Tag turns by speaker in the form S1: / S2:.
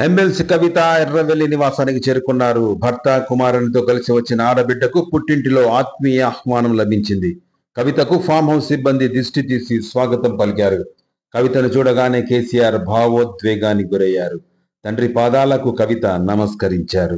S1: MLC కవిత ఎర్రవెల్లి నివాసానికి చేరుకున్నారు. భర్త కుమారునితో కలిసి వచ్చిన ఆడబిడ్డకు పుట్టింటిలో ఆత్మీయ ఆహ్వానం లభించింది. కవితకు ఫామ్ హౌస్ సిబ్బంది దిష్టి తీసి స్వాగతం పలికారు. కవితను చూడగానే కేసీఆర్ భావోద్వేగానికి గురయ్యారు. తండ్రి పాదాలకు కవిత నమస్కరించారు.